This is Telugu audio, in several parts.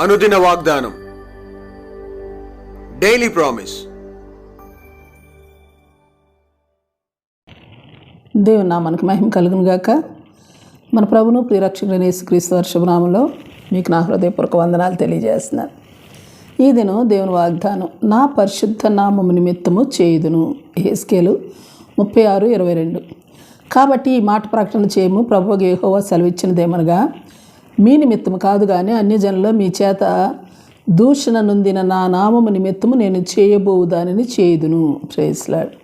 అనుదిన వాగ్దానం. డైలీ ప్రామిస్ దేవుని నామానికి మహిమ కలుగును గాక. మన ప్రభును ప్రియరక్షకుడైన యేసుక్రీస్తు వర్షభనామంలో మీకు నా హృదయపూర్వక వందనాలు తెలియజేస్తున్నాను ఈ దినం దేవుని వాగ్దానం నా పరిశుద్ధ నామము నిమిత్తము చేయుదును. హేస్కేలు ముప్పై ఆరు ఇరవై రెండు. కాబట్టి ఈ మాట ప్రకటన చేయము ప్రభు గేహోవా సెలవిచ్చినదేమనగా మీ నిమిత్తము కాదు కానీ అన్ని జనుల మీ చేత దూషణ నొందిన నా నామము నిమిత్తము నేను చేయబోవు దానిని చేయుదును ప్రేస్లాడు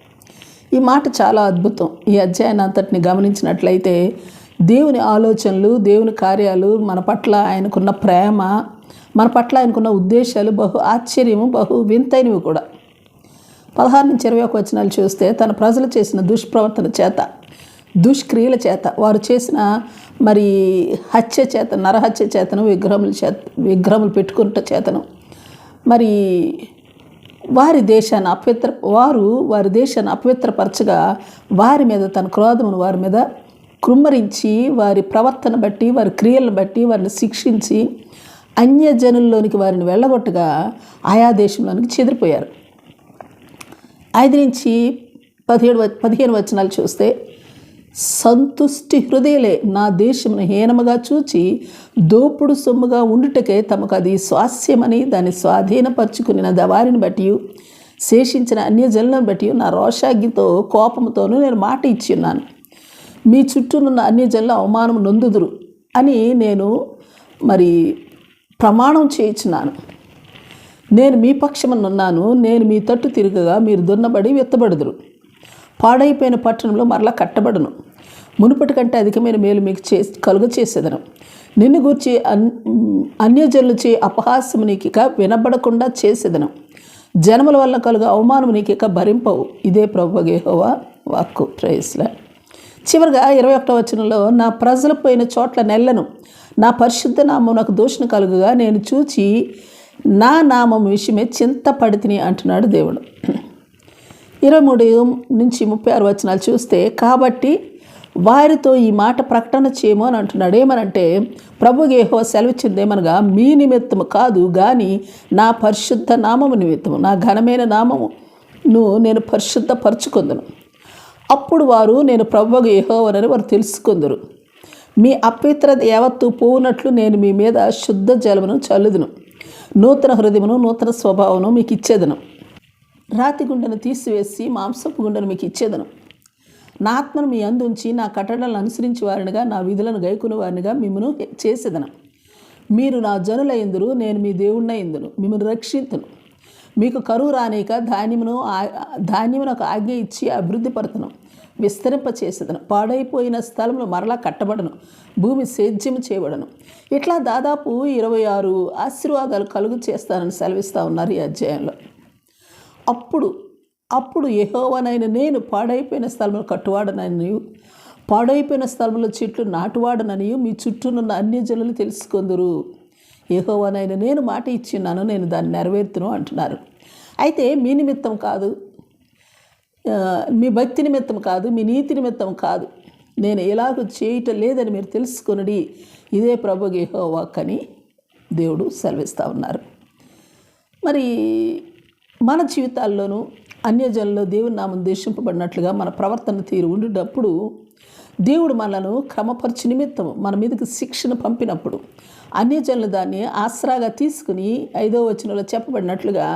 ఈ మాట చాలా అద్భుతం. ఈ అధ్యాయాన్ని అంతటిని గమనించినట్లయితే దేవుని ఆలోచనలు దేవుని కార్యాలు మన పట్ల ఆయనకున్న ప్రేమ మన పట్ల ఆయనకున్న ఉద్దేశాలు బహు ఆశ్చర్యము బహు వింతైనవి కూడా. పదహారు నుంచి ఇరవై ఒక వచనాలు చూస్తే తన ప్రజలు చేసిన దుష్ప్రవర్తన చేత దుష్క్రియల చేత వారు చేసిన మరి హత్య చేత నరహత్య చేతను విగ్రహముల చేత విగ్రహములు పెట్టుకుంట చేతను. మరి వారి దేశాన్ని అపవిత్ర వారు వారి దేశాన్ని అపవిత్రపరచగా వారి మీద తన క్రోధమును వారి మీద కృమ్మరించి వారి ప్రవర్తన బట్టి వారి క్రియలను బట్టి వారిని శిక్షించి అన్యజనుల్లోనికి వారిని వెళ్ళగొట్టగా ఆయా దేశంలోనికి చెదిరిపోయారు. ఐదు నుంచి పదిహేడు వ- పదిహేను వచనాలు చూస్తే సంతుష్టి హృదయలే నా దేశమును హీనముగా చూచి దోపుడు సొమ్ముగా ఉండుటకే తమకు అది స్వాస్యమని దాన్ని స్వాధీనపరుచుకుని దవారిని బట్టి శేషించిన అన్యజనులను బట్టి నా రోషాగ్నితో కోపంతోనూ నేను మాట ఇచ్చి ఉన్నాను మీ చుట్టూనున్న అన్యజనుల అవమానం నొందుదురు అని నేను మరి ప్రమాణం చేయించున్నాను. నేను మీ పక్షమనున్నాను నేను మీ తట్టు తిరగగా మీరు దున్నబడి విత్తబడుదురు పాడైపోయిన పట్టణంలో మరలా కట్టబడును. మునుపటి కంటే అధికమైన మేలు మీకు చే కలుగ చేసేదను నిన్ను గూర్చి అన్ అన్యజనులచే చే అపహాస్యము నీకిక వినబడకుండా చేసేదను. జనముల వల్ల కలుగు అవమానం నీకిక భరింపవు. ఇదే ప్రభు గేహోవా వాక్కు. ప్రయస్లా చివరిగా ఇరవై ఒకటో వచనంలో నా ప్రజలు పోయిన చోట్ల నెల్లను నా పరిశుద్ధ నామం నాకు దూషణ కలుగుగా నేను చూచి నా నామం విషయమే చింతపడితిని అంటున్నాడు దేవుడు. ఇరవై మూడు నుంచి ముప్పై ఆరు వచనాలు చూస్తే కాబట్టి వారితో ఈ మాట ప్రకటన చేయము అని అంటున్నాడు. ఏమనంటే ప్రభు గేహో సెలవిచ్చింది ఏమనగా మీ నిమిత్తము కాదు కానీ నా పరిశుద్ధ నామము నిమిత్తము నా ఘనమైన నామమును నేను పరిశుద్ధపరచుకుందును. అప్పుడు వారు నేను ప్రభు గేహోవనని వారు తెలుసుకుందరు. మీ అపిత్ర యావత్తు పోవునట్లు నేను మీ మీద శుద్ధ జలమును చల్లుదును. నూతన హృదయమును నూతన స్వభావమును మీకు ఇచ్చేదను రాతి గుండెను తీసివేసి మాంసపు గుండెను మీకు ఇచ్చేదను. నా ఆత్మను మీ అందుంచి నా కట్టడలను అనుసరించి వారినిగా నా విధులను గైకుని వారినిగా మిమ్మను చేసేదను. మీరు నా జనులైందురు నేను మీ దేవుణ్ణయిందును మిమ్మల్ని రక్షింతును. మీకు కరువు రానిక ధాన్యమును ఆ- ధాన్యమును ఒక ఆజ్ఞ ఇచ్చి అభివృద్ధి పడుతును విస్తరింపచేసేదను పాడైపోయిన స్థలంలో మరలా కట్టబడను భూమి సేద్యము చేయబడను. ఇట్లా దాదాపు ఇరవై ఆరు ఆశీర్వాదాలు కలుగు చేస్తానని సెలవిస్తూ ఉన్నారు ఈ అధ్యాయంలో. అప్పుడు అప్పుడు యెహోవానైన నేను పాడైపోయిన స్థలంలో కట్టువాడననియు పాడైపోయిన స్థలంలో చెట్లు నాటువాడననియు మీ చుట్టూనున్న అన్య జనులు తెలుసుకుందరు. యెహోవానైన నేను మాట ఇచ్చిన్నాను నేను దాన్ని నెరవేర్తును అంటున్నారు. అయితే మీ నిమిత్తం కాదు. మీ భక్తి నిమిత్తం కాదు మీ నీతి నిమిత్తం కాదు. నేను ఎలాగూ చేయటం లేదని మీరు తెలుసుకునడి. ఇదే ప్రభు యెహోవాక్ అని దేవుడు సెలవిస్తూ ఉన్నారు. మరి మన జీవితాల్లోనూ అన్యజనుల్లో దేవుని నామం దేశింపబడినట్లుగా మన ప్రవర్తన తీరు ఉండేటప్పుడు దేవుడు మనలను క్రమపరిచి నిమిత్తం మన మీదకి శిక్షను పంపినప్పుడు అన్యజనులు దాన్ని ఆసరాగా తీసుకుని ఐదో వచనంలో చెప్పబడినట్లుగా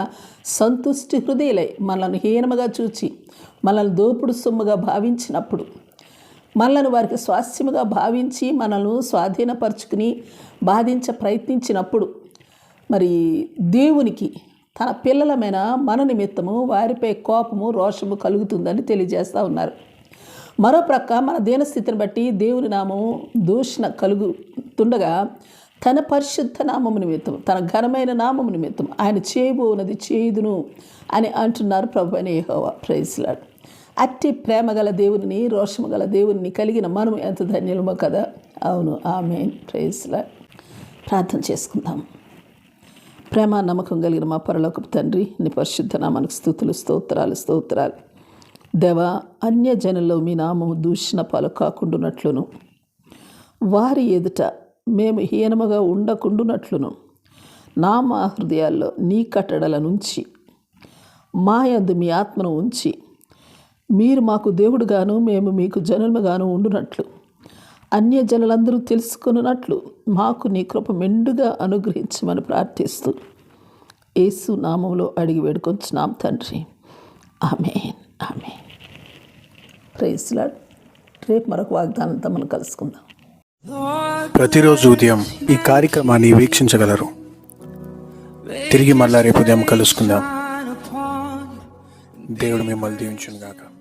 సంతుష్టి హృదయలై మనల్ని హీనముగా చూచి మనల్ని దోపుడు సొమ్ముగా భావించినప్పుడు మనల్ని వారికి స్వాస్థ్యముగా భావించి మనల్ని స్వాధీనపరుచుకుని బాధించ ప్రయత్నించినప్పుడు మరి దేవునికి తన పిల్లలమైన మన నిమిత్తము వారిపై కోపము రోషము కలుగుతుందని తెలియజేస్తూ ఉన్నారు. మరోప్రక్క మన దీనస్థితిని బట్టి దేవుని నామము దూషణ కలుగుతుండగా తన పరిశుద్ధ నామము నిమిత్తం తన ఘనమైన నామము నిమిత్తం ఆయన చేయబోనది చేయుదును అని అంటున్నారు ప్రభు అని యెహోవా. అట్టి ప్రేమ గల దేవుని రోషము గల దేవుని కలిగిన మనం ఎంత ధన్యులమో కదా. అవును. ఆమె ప్రైజ్లాడ్ ప్రార్థన చేసుకుందాము ప్రేమ నమ్మకం కలిగిన మా పరలోకపు తండ్రి నీ పరిశుద్ధ నామానికి స్థుతులు స్తోత్రాలు స్తోత్రాలు. దేవ అన్యజనుల్లో మీ నామము దూషణ పాలు కాకుండానట్లును. వారి ఎదుట మేము హీనముగా ఉండకుండునట్లును. నా మా హృదయాల్లో నీ కట్టడల నుంచి మా యందు మీ ఆత్మను ఉంచి మీరు మాకు దేవుడుగాను మేము మీకు జనులుగాను ఉండునట్లు. అన్య జనులందరూ తెలుసుకున్నట్లు మాకు నీ కృప మెండుగా అనుగ్రహించమని ప్రార్థిస్తూ యేసు నామంలో అడిగి వేడుకొచ్చున్నాం తండ్రి. ఆమె ఆమె ప్రైస్లాడ్ రేపు మరొక వాగ్దానంతో మనం కలుసుకుందాం. ప్రతిరోజు ఉదయం ఈ కార్యక్రమాన్ని వీక్షించగలరు. తిరిగి మళ్ళా రేపు ఉదయం కలుసుకుందాం. దేవుడు మిమ్మల్ని దీవించుగాక గాక